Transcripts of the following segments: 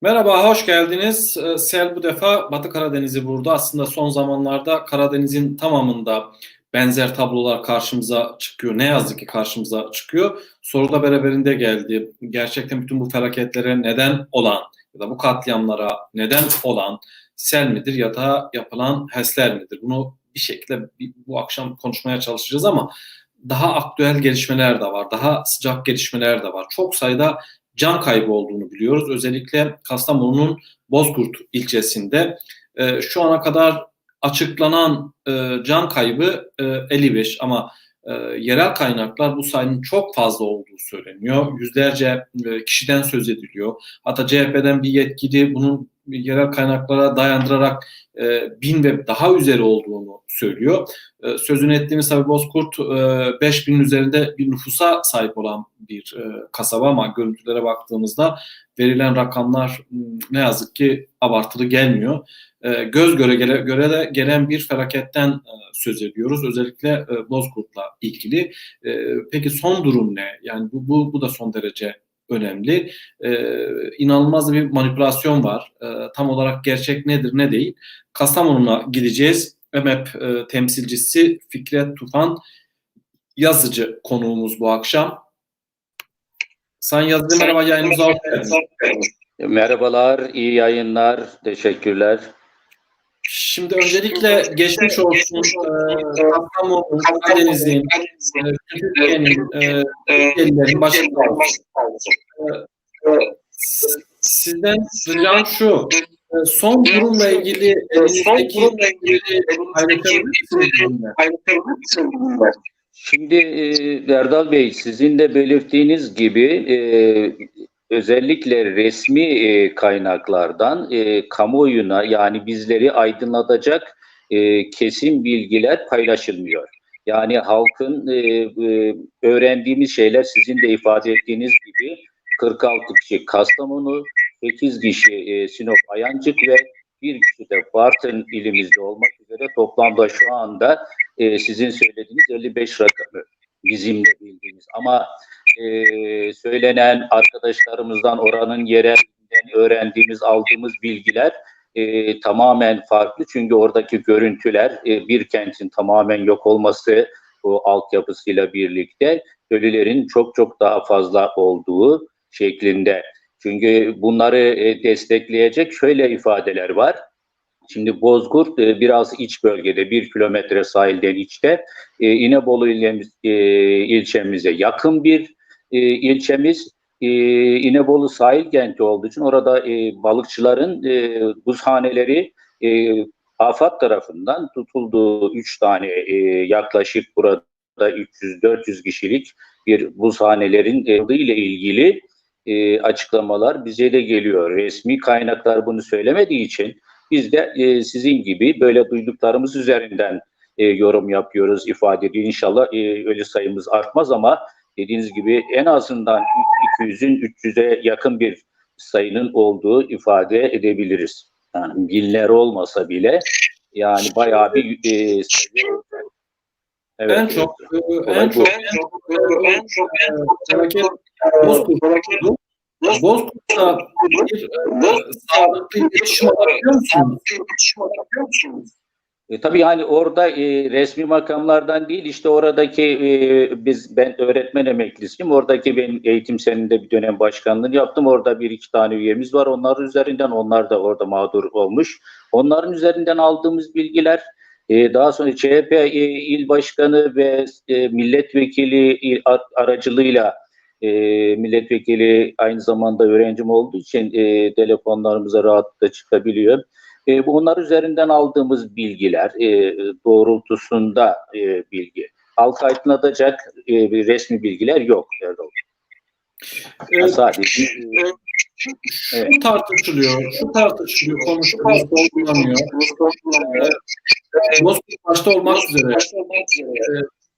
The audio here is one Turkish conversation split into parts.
Merhaba, hoş geldiniz. Ee, Sel bu defa Batı Karadeniz'i vurdu. Aslında son zamanlarda Karadeniz'in tamamında benzer tablolar karşımıza çıkıyor. Ne yazık ki karşımıza çıkıyor. Soru da beraberinde geldi. Gerçekten bütün bu felaketlere neden olan ya da bu katliamlara neden olan sel midir ya da yapılan HES'ler midir? Bunu bir şekilde bu akşam konuşmaya çalışacağız ama daha aktüel gelişmeler de var. Daha sıcak gelişmeler de var. Çok sayıda can kaybı olduğunu biliyoruz. Özellikle Kastamonu'nun Bozkurt ilçesinde e, şu ana kadar açıklanan e, can kaybı e, 55 ama e, yerel kaynaklar bu sayının çok fazla olduğu söyleniyor. Yüzlerce e, kişiden söz ediliyor. Hatta CHP'den bir yetkili bunun yerel kaynaklara dayandırarak e, bin ve daha üzeri olduğunu söylüyor. E, sözünü ettiğimiz tabi Bozkurt e, 5000 üzerinde bir nüfusa sahip olan bir e, kasaba ama görüntülere baktığımızda verilen rakamlar ne yazık ki abartılı gelmiyor. E, göz göre göre, göre de gelen bir felaketten e, söz ediyoruz. Özellikle e, Bozkurt'la ilgili. E, peki son durum ne? Yani bu, bu, bu da son derece önemli. Ee, inanılmaz bir manipülasyon var. Ee, tam olarak gerçek nedir ne değil. Kastamonu'na gideceğiz. MEP e, temsilcisi Fikret Tufan yazıcı konuğumuz bu akşam. Sayın Yazıcı merhaba yayınımıza hoş geldiniz. Merhabalar, iyi yayınlar, teşekkürler. Şimdi öncelikle geçmiş olsun e, Kastamonu, Karadeniz'in, e, Türkiye'nin, e, Türkiye'lilerin. E, sizden ricam şu, son durumla ilgili elinizdeki paylaşabilir? Şimdi Erdal Bey, sizin de belirttiğiniz gibi e, özellikle resmi e, kaynaklardan e, kamuoyuna yani bizleri aydınlatacak e, kesin bilgiler paylaşılmıyor. Yani halkın e, e, öğrendiğimiz şeyler sizin de ifade ettiğiniz gibi 46 kişi Kastamonu, 8 kişi e, Sinop Ayancık ve bir kişi de Bartın ilimizde olmak üzere toplamda şu anda e, sizin söylediğiniz 55 rakamı bizim de bildiğimiz. Ama e, söylenen arkadaşlarımızdan oranın yerelinden öğrendiğimiz, aldığımız bilgiler e, tamamen farklı. Çünkü oradaki görüntüler e, bir kentin tamamen yok olması o altyapısıyla birlikte ölülerin çok çok daha fazla olduğu şeklinde. Çünkü bunları e, destekleyecek şöyle ifadeler var. Şimdi Bozkurt e, biraz iç bölgede, bir kilometre sahilden içte. E, İnebolu ilimiz, e, ilçemize yakın bir ilçemiz. İnebolu sahil kenti olduğu için orada balıkçıların buzhaneleri e, AFAD tarafından tutulduğu üç tane yaklaşık burada 300-400 kişilik bir buzhanelerin e, ile ilgili açıklamalar bize de geliyor. Resmi kaynaklar bunu söylemediği için biz de e, sizin gibi böyle duyduklarımız üzerinden e, yorum yapıyoruz, ifade ediyor. İnşallah e, ölü sayımız artmaz ama dediğiniz gibi en azından 200'ün 300'e yakın bir sayının olduğu ifade edebiliriz. Yani binler olmasa bile yani bayağı bir e, sayı Evet, en çok e, en çok en çok en çok felaket Bozkurt'tu. Bozkurt'ta bir e, sağlıklı iletişim alabiliyor musunuz? E, tabii yani orada e, resmi makamlardan değil işte oradaki e, biz ben öğretmen emeklisiyim. Oradaki ben eğitim seninde bir dönem başkanlığı yaptım. Orada bir iki tane üyemiz var. Onların üzerinden onlar da orada mağdur olmuş. Onların üzerinden aldığımız bilgiler e, daha sonra CHP e, il başkanı ve e, milletvekili il, aracılığıyla e, milletvekili aynı zamanda öğrencim olduğu için e, telefonlarımıza rahatlıkla çıkabiliyor. E, bunlar üzerinden aldığımız bilgiler e, doğrultusunda e, bilgi. Halka aydınlatacak e, bir resmi bilgiler yok. Erdoğan. Evet. Sadece şu, evet. tartışılıyor, şu tartışılıyor, konuşuluyor, sorgulanıyor. Bozkurt başta olmak üzere.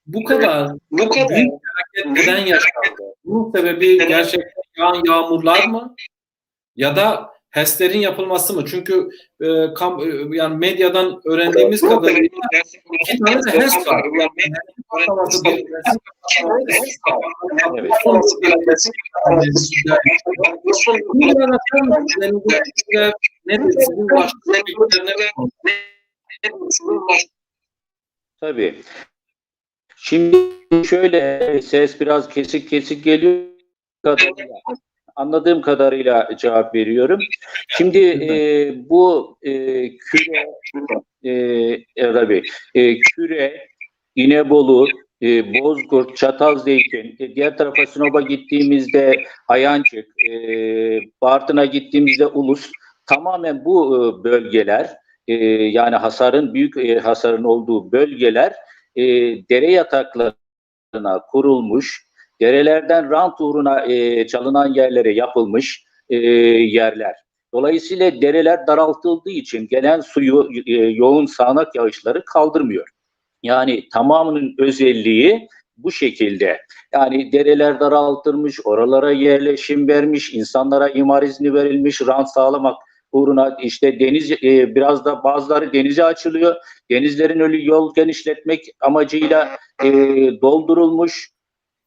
Bu kadar, bu kadar büyük felaket neden yaşandı? Bunun sebebi gerçekten yağan yağmurlar mı? Ya da HES'lerin yapılması mı? Çünkü e, kam, e, yani medyadan öğrendiğimiz kadarıyla iki tane de HES var. Fikirlerine Tabii. Şimdi şöyle ses biraz kesik kesik geliyor. Anladığım kadarıyla cevap veriyorum. Şimdi e, bu e, küre e, Bey, e, küre, İnebolu, e, Bozkurt, Çatalzeytin, e, diğer tarafa Sinop'a gittiğimizde Ayancık, e, Bartın'a gittiğimizde Ulus, tamamen bu e, bölgeler e, yani hasarın büyük e, hasarın olduğu bölgeler e, dere yataklarına kurulmuş, derelerden rant uğruna e, çalınan yerlere yapılmış e, yerler. Dolayısıyla dereler daraltıldığı için gelen suyu e, yoğun sağanak yağışları kaldırmıyor. Yani tamamının özelliği bu şekilde. Yani dereler daraltılmış, oralara yerleşim vermiş, insanlara imar izni verilmiş, rant sağlamak uğruna işte deniz e, biraz da bazıları denize açılıyor. Denizlerin ölü yol genişletmek amacıyla e, doldurulmuş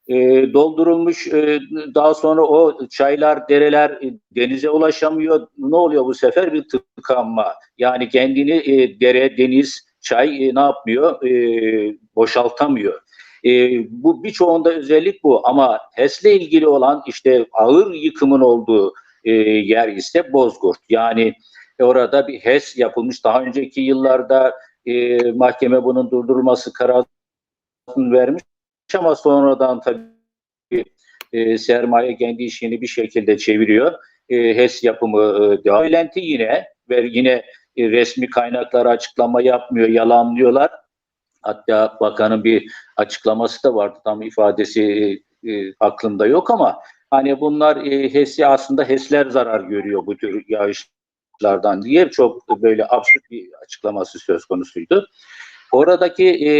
e, doldurulmuş e, daha sonra o çaylar dereler e, denize ulaşamıyor. Ne oluyor bu sefer bir tıkanma. Yani kendini e, dere deniz çay e, ne yapmıyor? E, boşaltamıyor. E, bu birçoğunda özellik bu ama HES'le ilgili olan işte ağır yıkımın olduğu e, yer ise Bozkurt. Yani orada bir HES yapılmış. Daha önceki yıllarda e, mahkeme bunun durdurulması kararını vermiş ama sonradan tabii e, sermaye kendi işini bir şekilde çeviriyor. E, HES yapımı e, devam Eylenti yine ve yine e, resmi kaynaklar açıklama yapmıyor, yalanlıyorlar. Hatta bakanın bir açıklaması da vardı. Tam ifadesi e, e, aklımda yok ama hani bunlar e, HES'i aslında HES'ler zarar görüyor bu tür yağışlardan diye çok böyle absürt bir açıklaması söz konusuydu. Oradaki e,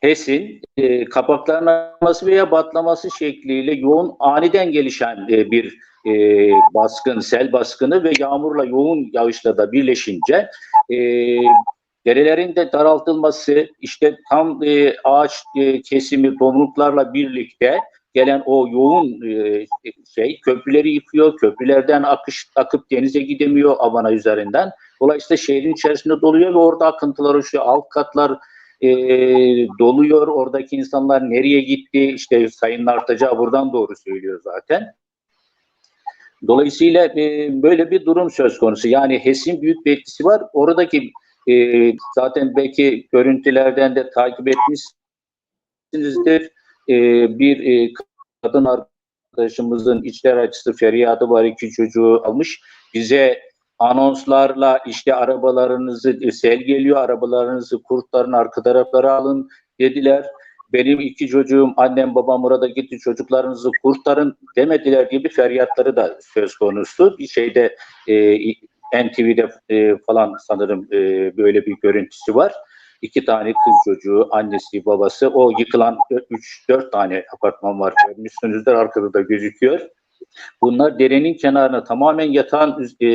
HES'in e, kapaklanması veya batlaması şekliyle yoğun aniden gelişen e, bir e, baskın, sel baskını ve yağmurla yoğun yağışla da birleşince e, derelerin de daraltılması, işte tam e, ağaç e, kesimi, domruklarla birlikte gelen o yoğun e, şey köprüleri yıkıyor, köprülerden akış akıp denize gidemiyor Avana üzerinden. Dolayısıyla şehrin içerisinde doluyor ve orada akıntılar oluşuyor. Alt katlar e, doluyor. Oradaki insanlar nereye gitti? İşte sayının artacağı buradan doğru söylüyor zaten. Dolayısıyla e, böyle bir durum söz konusu. Yani HES'in büyük bir etkisi var. Oradaki e, zaten belki görüntülerden de takip etmişsinizdir. E, bir e, kadın arkadaşımızın içler acısı feryadı var. iki çocuğu almış. Bize anonslarla işte arabalarınızı e, sel geliyor, arabalarınızı kurtların arka taraflara alın dediler. Benim iki çocuğum, annem babam orada gitti çocuklarınızı kurtarın demediler gibi feryatları da söz konusu. Bir şeyde e, NTV'de e, falan sanırım e, böyle bir görüntüsü var. İki tane kız çocuğu, annesi, babası, o yıkılan 3-4 tane apartman var. Görmüşsünüzdür arkada da gözüküyor. Bunlar derenin kenarına tamamen yatağın e,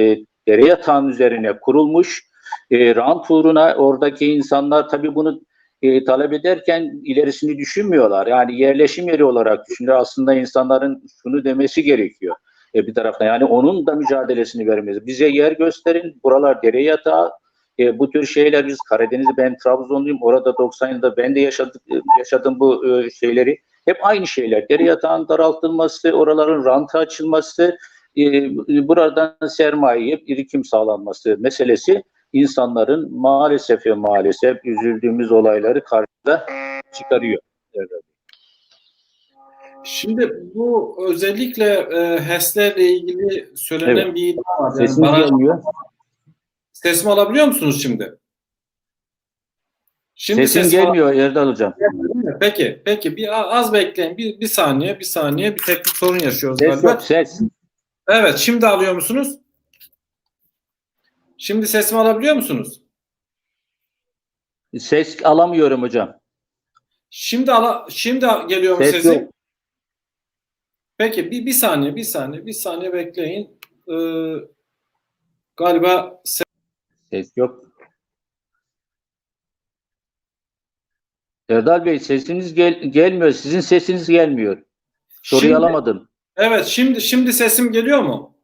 dere yatağın üzerine kurulmuş. E, rant uğruna oradaki insanlar tabii bunu e, talep ederken ilerisini düşünmüyorlar. Yani yerleşim yeri olarak düşünüyor. Aslında insanların şunu demesi gerekiyor. E, bir taraftan yani onun da mücadelesini vermemiz. Bize yer gösterin. Buralar dere yatağı. E, bu tür şeyler biz Karadeniz'de ben Trabzonluyum. Orada 90 yılda ben de yaşadım, yaşadım bu e, şeyleri. Hep aynı şeyler. Dere yatağın daraltılması, oraların rantı açılması, e, buradan sermayeye birikim sağlanması meselesi insanların maalesef ve maalesef üzüldüğümüz olayları karşıda çıkarıyor. Evet. Şimdi bu özellikle e, HES'lerle ilgili söylenen Evet. bir iddia var. Yani Sesiniz baraj-. Sesimi alabiliyor musunuz şimdi? Şimdi Sesin ses gelmiyor Erdal Hocam. Peki, peki bir az bekleyin. Bir, bir saniye, bir saniye. Bir teknik sorun yaşıyoruz Ses galiba. yok ses. Evet, şimdi alıyor musunuz? Şimdi sesimi alabiliyor musunuz? Ses alamıyorum hocam. Şimdi ala, şimdi geliyor mu Ses sesim? yok. Peki bir, bir saniye, bir saniye, bir saniye bekleyin. Ee, galiba se- Ses yok. Erdal Bey sesiniz gel gelmiyor. Sizin sesiniz gelmiyor. Soruyu Şimdi- alamadım. evet şimdi şimdi sesim geliyor mu?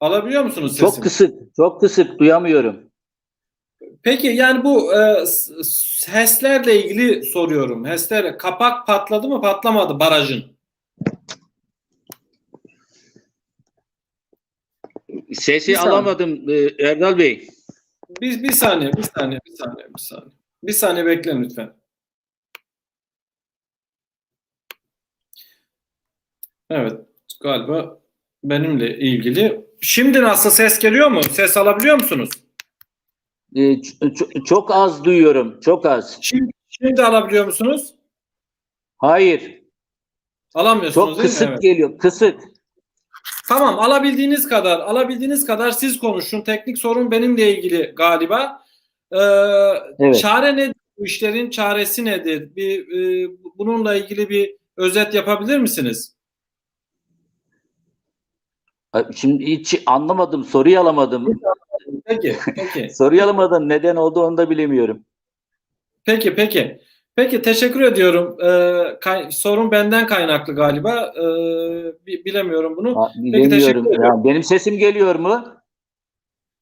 Alabiliyor musunuz sesimi? Çok kısık. Çok kısık. Duyamıyorum. Peki yani bu e, HES'lerle ilgili soruyorum. HES'ler kapak patladı mı patlamadı barajın? Sesi alamadım e, Erdal Bey. Bir, bir saniye, bir saniye, bir saniye, bir saniye. Bir saniye bekleyin lütfen. Evet, galiba benimle ilgili. Şimdi nasıl ses geliyor mu? Ses alabiliyor musunuz? E, ç- çok az duyuyorum. Çok az. Şimdi, şimdi alabiliyor musunuz? Hayır. Alamıyorsunuz Çok değil mi? kısık Evet. geliyor. Kısık. Tamam, alabildiğiniz kadar, alabildiğiniz kadar siz konuşun. Teknik sorun benimle ilgili galiba. Ee, Evet. Çare nedir? Bu işlerin çaresi nedir? Bir e, bununla ilgili bir özet yapabilir misiniz? Şimdi hiç anlamadım. Soruyu alamadım. Peki, peki. Soruyu alamadım. Neden oldu onu da bilemiyorum. Peki, peki. Peki, teşekkür ediyorum. Ee, kay- sorun benden kaynaklı galiba. Ee, bi- bilemiyorum bunu. Ha, teşekkür bilemiyorum. ederim. Ya, benim sesim geliyor mu?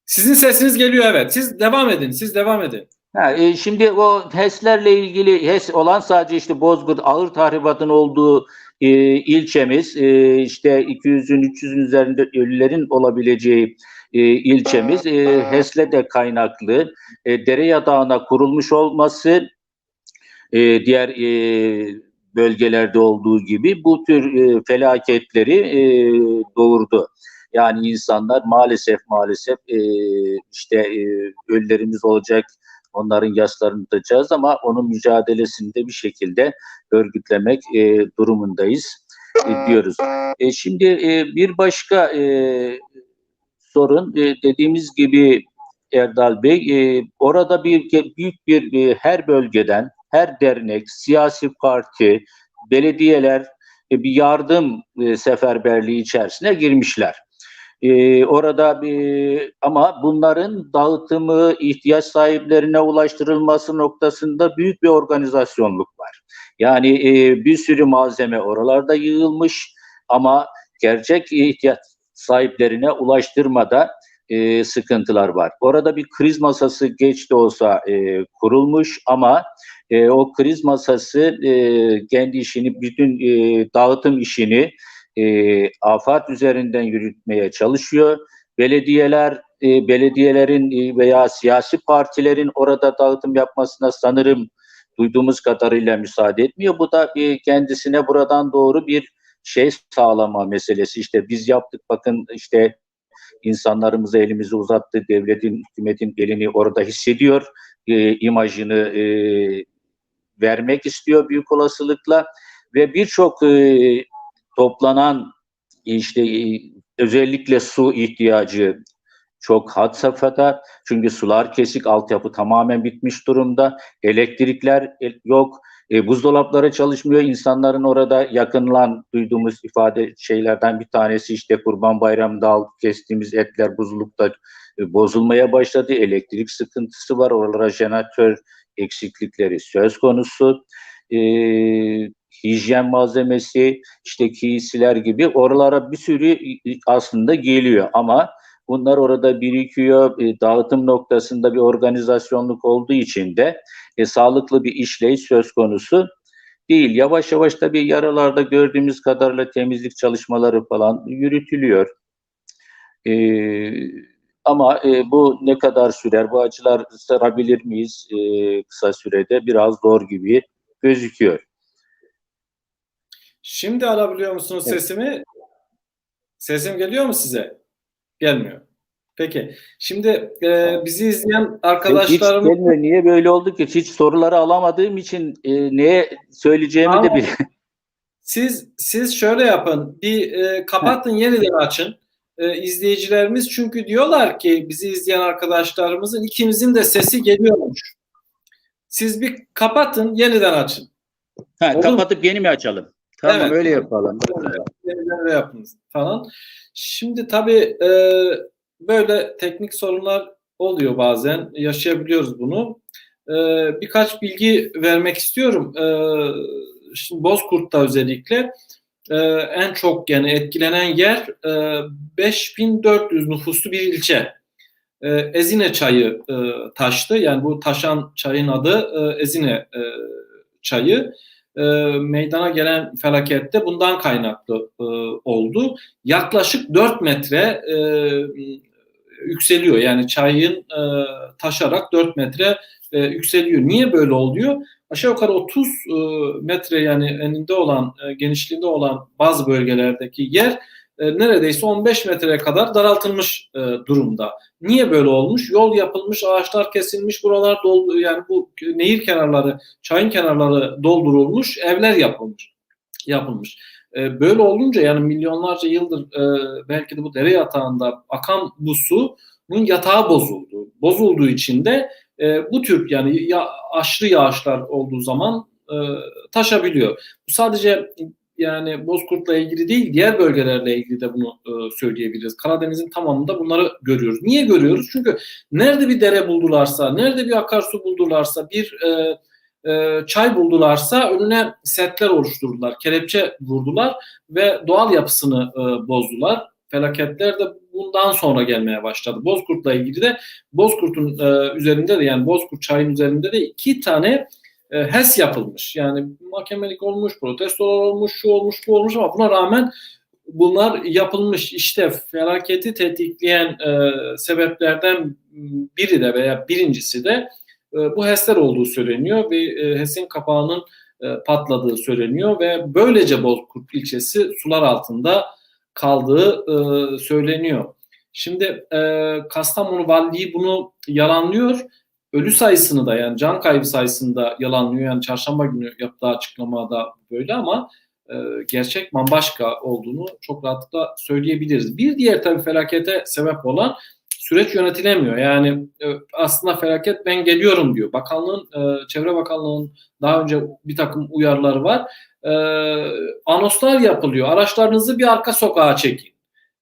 Sizin sesiniz geliyor evet. Siz devam edin. Siz devam edin. Ha, e, şimdi o HES'lerle ilgili HES olan sadece işte Bozkurt ağır tahribatın olduğu e, ilçemiz e, işte 200'ün 300'ün üzerinde ölülerin olabileceği e, ilçemiz e, HES'le de kaynaklı e, dere yatağına kurulmuş olması e, diğer e, bölgelerde olduğu gibi bu tür e, felaketleri e, doğurdu. Yani insanlar maalesef maalesef e, işte e, ölülerimiz olacak, onların yaşlarını tutacağız ama onun mücadelesinde bir şekilde örgütlemek e, durumundayız e, diyoruz. E, şimdi e, bir başka e, sorun e, dediğimiz gibi Erdal Bey e, orada bir büyük bir e, her bölgeden her dernek, siyasi parti, belediyeler e, bir yardım e, seferberliği içerisine girmişler. E, orada bir ama bunların dağıtımı, ihtiyaç sahiplerine ulaştırılması noktasında büyük bir organizasyonluk var. Yani e, bir sürü malzeme oralarda yığılmış ama gerçek ihtiyaç sahiplerine ulaştırmada e, sıkıntılar var. Orada bir kriz masası geç de olsa e, kurulmuş ama e, o kriz masası e, kendi işini, bütün e, dağıtım işini e, afat üzerinden yürütmeye çalışıyor. Belediyeler, e, belediyelerin e, veya siyasi partilerin orada dağıtım yapmasına sanırım duyduğumuz kadarıyla müsaade etmiyor. Bu da e, kendisine buradan doğru bir şey sağlama meselesi. İşte biz yaptık bakın işte insanlarımıza elimizi uzattı, devletin, hükümetin elini orada hissediyor, e, imajını e, vermek istiyor büyük olasılıkla. Ve birçok e, toplanan işte e, özellikle su ihtiyacı çok had safhada. Çünkü sular kesik, altyapı tamamen bitmiş durumda, elektrikler e, yok, e, buzdolapları çalışmıyor. İnsanların orada yakınlan duyduğumuz ifade şeylerden bir tanesi işte Kurban Bayramı'nda al, kestiğimiz etler buzlukta e, bozulmaya başladı. Elektrik sıkıntısı var. Oralara jeneratör eksiklikleri söz konusu. E, hijyen malzemesi, işte giysiler gibi oralara bir sürü aslında geliyor ama bunlar orada birikiyor. E, dağıtım noktasında bir organizasyonluk olduğu için de e, sağlıklı bir işleyiş söz konusu değil. Yavaş yavaş tabii yaralarda gördüğümüz kadarıyla temizlik çalışmaları falan yürütülüyor. E, ama e, bu ne kadar sürer, bu acılar sarabilir miyiz e, kısa sürede biraz zor gibi gözüküyor. Şimdi alabiliyor musunuz Evet. sesimi? Sesim geliyor mu size? Gelmiyor. Peki. Şimdi e, bizi izleyen Hiç arkadaşlarımız gelmiyor. Niye böyle oldu ki? Hiç soruları alamadığım için e, neye söyleyeceğimi de Ama- bil. siz siz şöyle yapın. Bir e, kapatın yeniden açın. E, izleyicilerimiz çünkü diyorlar ki bizi izleyen arkadaşlarımızın ikimizin de sesi geliyormuş. Siz bir kapatın yeniden açın. Ha, Olur mu? kapatıp yeni mi açalım? Tamam Evet. öyle yapalım. Öyle yapınız falan. Şimdi tabii e, böyle teknik sorunlar oluyor bazen. Yaşayabiliyoruz bunu. E, birkaç bilgi vermek istiyorum. E, şimdi Bozkurt'ta özellikle e, en çok yani etkilenen yer e, 5400 nüfuslu bir ilçe. E, Ezine çayı e, taştı. Yani bu taşan çayın adı e, Ezine e, çayı e, meydana gelen felakette bundan kaynaklı e, oldu. Yaklaşık 4 metre e, yükseliyor. Yani çayın e, taşarak 4 metre e, yükseliyor. Niye böyle oluyor? Aşağı yukarı 30 e, metre yani eninde olan, e, genişliğinde olan bazı bölgelerdeki yer e, neredeyse 15 metreye kadar daraltılmış e, durumda. Niye böyle olmuş? Yol yapılmış, ağaçlar kesilmiş, buralar doldu yani bu nehir kenarları, çayın kenarları doldurulmuş, evler yapılmış. Yapılmış. E, böyle olunca yani milyonlarca yıldır belki de bu dere yatağında akan bu suyun yatağı bozuldu. Bozulduğu için de bu tür yani ya, aşırı yağışlar olduğu zaman e, taşabiliyor. Bu sadece yani Bozkurt'la ilgili değil diğer bölgelerle ilgili de bunu e, söyleyebiliriz. Karadeniz'in tamamında bunları görüyoruz. Niye görüyoruz? Çünkü nerede bir dere buldularsa, nerede bir akarsu buldularsa, bir e, e, çay buldularsa önüne setler oluşturdular, kelepçe vurdular ve doğal yapısını e, bozdular. Felaketler de bundan sonra gelmeye başladı. Bozkurt'la ilgili de Bozkurt'un e, üzerinde de yani Bozkurt çayın üzerinde de iki tane e, HES yapılmış. Yani mahkemelik olmuş, protestolar olmuş, şu olmuş, bu olmuş ama buna rağmen bunlar yapılmış. İşte felaketi tetikleyen e, sebeplerden biri de veya birincisi de e, bu HES'ler olduğu söyleniyor ve e, HES'in kapağının e, patladığı söyleniyor ve böylece Bozkurt ilçesi sular altında kaldığı e, söyleniyor. Şimdi e, Kastamonu Valiliği bunu yalanlıyor ölü sayısını da yani can kaybı sayısını da yalanlıyor. Yani çarşamba günü yaptığı açıklamada böyle ama e, gerçek bambaşka olduğunu çok rahatlıkla söyleyebiliriz. Bir diğer tabii felakete sebep olan süreç yönetilemiyor. Yani e, aslında felaket ben geliyorum diyor. Bakanlığın, e, Çevre Bakanlığı'nın daha önce bir takım uyarıları var. E, anoslar yapılıyor. Araçlarınızı bir arka sokağa çekin.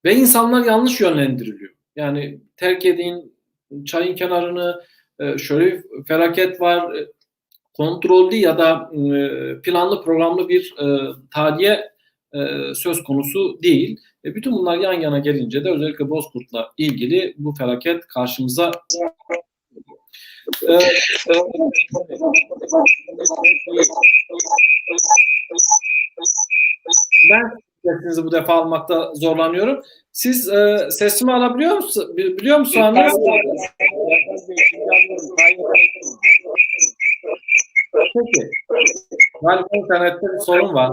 Ve insanlar yanlış yönlendiriliyor. Yani terk edin, çayın kenarını, şöyle bir felaket var kontrollü ya da planlı programlı bir tahliye söz konusu değil. Bütün bunlar yan yana gelince de özellikle Bozkurt'la ilgili bu felaket karşımıza ben sesinizi bu defa almakta zorlanıyorum. Siz e, sesimi alabiliyor musunuz? Biliyor musunuz? Peki. Galiba internette bir sorun var.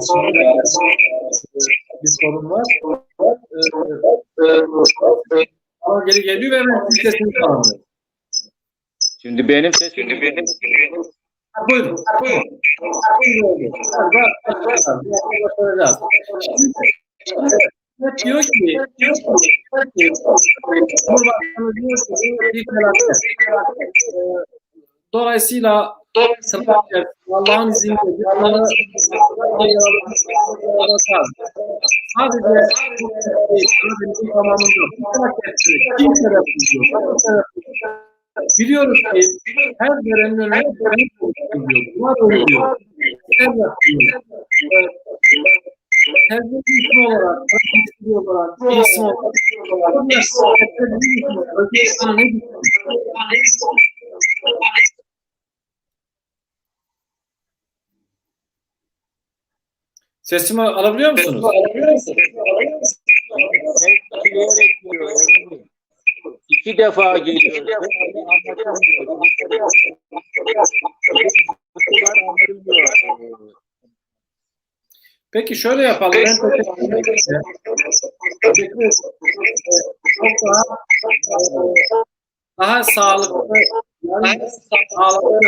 Bir sorun var. Ee, ama geri geliyor ve ben sizin sesini tanımıyorum. Şimdi benim sesim Şimdi benim Ha, Buyurun. Buyurun. Diyor ki, diyor ki, Cumhurbaşkanı diyor ki Dolayısıyla Allah'ın izniyle bunları sadece bu Karadeniz'in tamamında bu felaketleri kim sebep buluyor? Biliyoruz ki her derenin önüne. Bunlar oluyor. Her yapıyor. Her bir isim olarak, isim olarak, bir isim olarak, bir isim olarak, Özbekistan'a ne düşünüyor? Sesimi alabiliyor musunuz? İki defa geliyor. Peki şöyle yapalım. Ben. Çok daha daha sağlıklı yani sağlıklı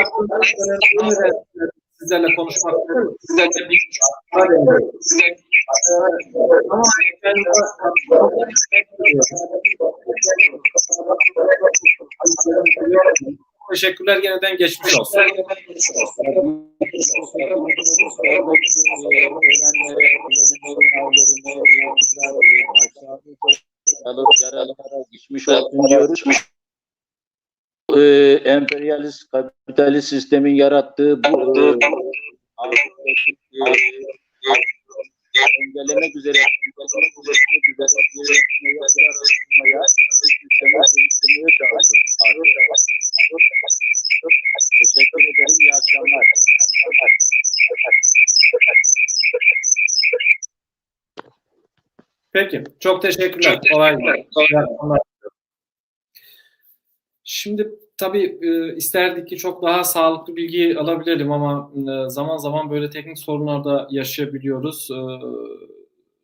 sizlerle konuşmak. Sizlerle bir ama ben Teşekkürler yeniden geçmiş olsun. alıp yaralara geçmiş olsun diyoruz. Ee, emperyalist kapitalist sistemin yarattığı bu e, e, engellemek üzere engellemek sisteme dönüştürmeye. Teşekkür ederim. İyi akşamlar. Peki. Çok teşekkürler. Kolay gelsin. Şimdi tabii e, isterdik ki çok daha sağlıklı bilgi alabilelim ama e, zaman zaman böyle teknik sorunlar da yaşayabiliyoruz. E,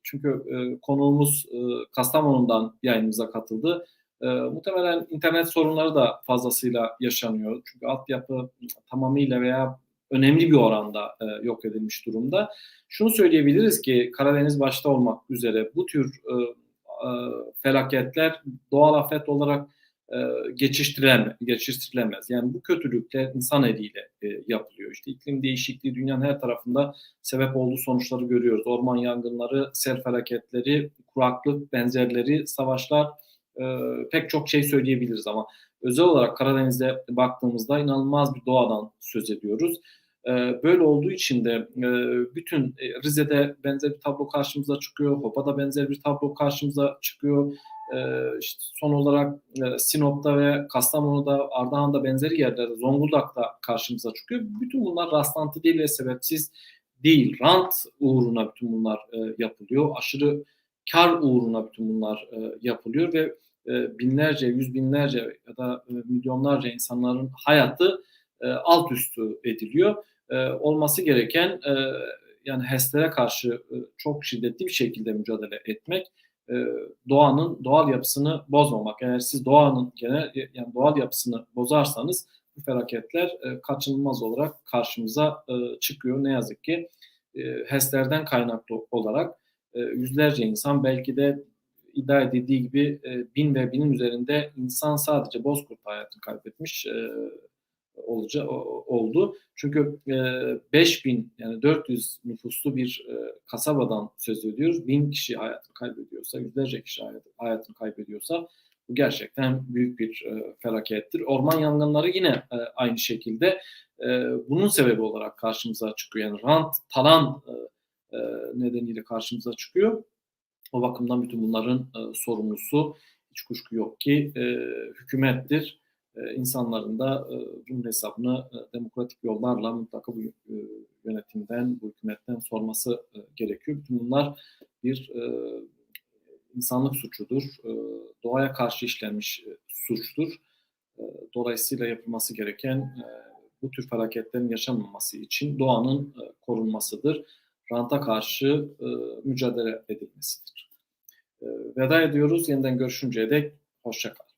çünkü e, konuğumuz e, Kastamonu'dan yayınımıza katıldı. E, muhtemelen internet sorunları da fazlasıyla yaşanıyor. Çünkü altyapı tamamıyla veya önemli bir oranda e, yok edilmiş durumda. Şunu söyleyebiliriz ki Karadeniz başta olmak üzere bu tür e, e, felaketler doğal afet olarak e, geçiştirilemez, geçiştirilemez. Yani bu kötülükler insan eliyle e, yapılıyor. İşte iklim değişikliği dünyanın her tarafında sebep olduğu sonuçları görüyoruz. Orman yangınları, sel felaketleri, kuraklık benzerleri, savaşlar e, pek çok şey söyleyebiliriz ama özel olarak Karadeniz'de baktığımızda inanılmaz bir doğadan söz ediyoruz. E, böyle olduğu için de e, bütün Rize'de benzer bir tablo karşımıza çıkıyor, Hopa'da benzer bir tablo karşımıza çıkıyor. Ee, işte son olarak e, Sinop'ta ve Kastamonu'da, Ardahan'da benzeri yerlerde, Zonguldak'ta karşımıza çıkıyor. Bütün bunlar rastlantı değil ve sebepsiz değil. Rant uğruna bütün bunlar e, yapılıyor. Aşırı kar uğruna bütün bunlar e, yapılıyor ve binlerce, yüz binlerce ya da milyonlarca insanların hayatı alt üstü ediliyor. Olması gereken yani HES'lere karşı çok şiddetli bir şekilde mücadele etmek e, doğanın doğal yapısını bozmamak. Eğer siz doğanın genel yani doğal yapısını bozarsanız bu felaketler e, kaçınılmaz olarak karşımıza e, çıkıyor. Ne yazık ki e, HES'lerden kaynaklı olarak yüzlerce insan belki de iddia edildiği gibi bin ve binin üzerinde insan sadece Bozkurt'ta hayatını kaybetmiş olaca, oldu. Çünkü e, 5000 yani 400 nüfuslu bir e, kasabadan söz ediyoruz. 1000 kişi hayatını kaybediyorsa, yüzlerce kişi hayat, hayatını kaybediyorsa bu gerçekten büyük bir e, felakettir. Orman yangınları yine e, aynı şekilde e, bunun sebebi olarak karşımıza çıkıyor. Yani rant, talan e, e, nedeniyle karşımıza çıkıyor. O bakımdan bütün bunların e, sorumlusu hiç kuşku yok ki e, hükümettir insanların da e, bunun hesabını e, demokratik yollarla mutlaka bu e, yönetimden, bu hükümetten sorması gerekiyor. Bütün bunlar bir insanlık suçudur. Doğaya karşı işlenmiş suçtur. Dolayısıyla yapılması gereken bu tür felaketlerin yaşanmaması için doğanın korunmasıdır. Ranta karşı mücadele edilmesidir. Veda ediyoruz. Yeniden görüşünceye dek hoşçakalın.